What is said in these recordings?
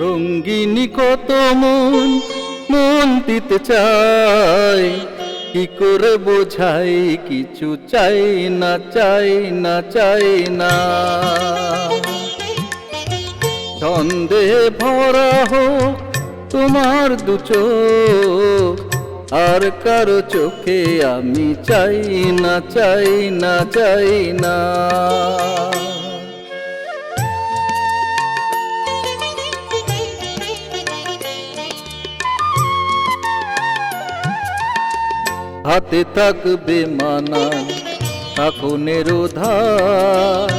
রঙ্গিনী কত মন মন দিতে চাই। কি করে বোঝাই, কিছু চাই না চাই না চাই না। সন্দেহে ভরা হোক তোমার দু চোখ, আর কারও চোখে আমি চাই না চাই না চাই না। হাতে থাকবে মানা তখনের ধার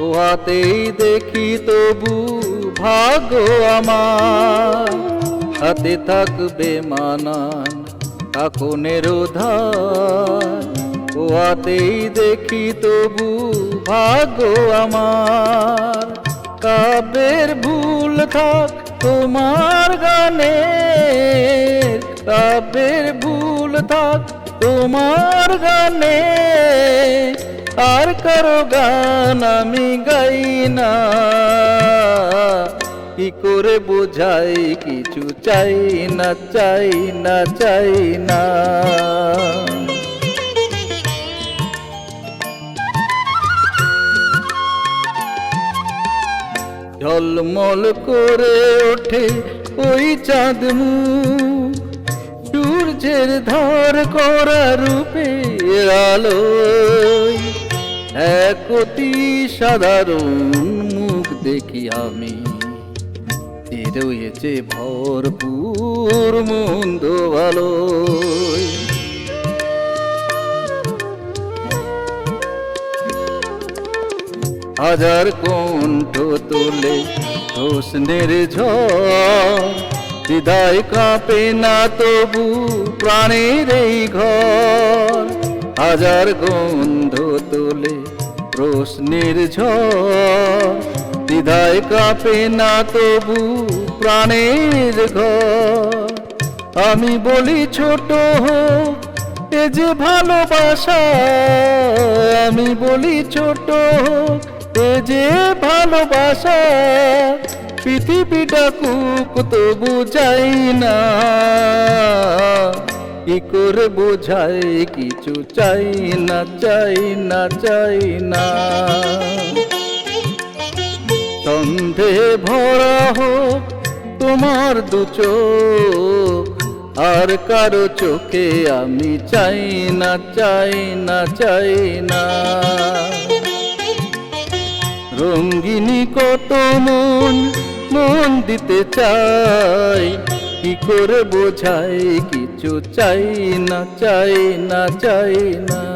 ও হাতেই দেখি তবু ভাগ্য আমার। হাতে থাকবে মানান তখনের ধার ও হাতেই দেখি তবু ভাগ্য আমার। কাবের ভুল থাক তোমার গানে কাবের ভুল থাক তোমার গানে। আর কারও গান আমি গাই না। কি করে বোঝাই, কিছু চাই না চাই না চাই না। ঝলমল করে ওঠে ওই চাঁদ মুখ সূর্যের ধার করা রূপে আলো এক অতি সাধারণ মুখ দেখি আমি। রয়েছে ভরপুর মন্দ ভালো হাজার কণ্ঠ তোলে হোসনের ঝড়। হৃদয় কাঁপে না তবু প্রাণের এই ঘর। হাজার গন্ধ তোলে প্রশ্নের ঝড়। হৃদয় কাঁপে না তবু প্রাণের ঘর। আমি বলি, ছোট হোক, এ যে ভালোবাসা। আমি বলি, ছোট হোক, এ যে ভালোবাসা। পৃথিবীটা কুক তো বুঝাই না। কি করে বোঝাই, কিছু চাই না চাই না চাই না। সন্ধে ভরা হোক তোমার দু চোখ, আর কারও চোখে আমি চাই না চাই না চাই না। রঙ্গিনী কত মন মন দিতে চাই কি করে বোঝাই কিছু চাই না চাই না চাই না।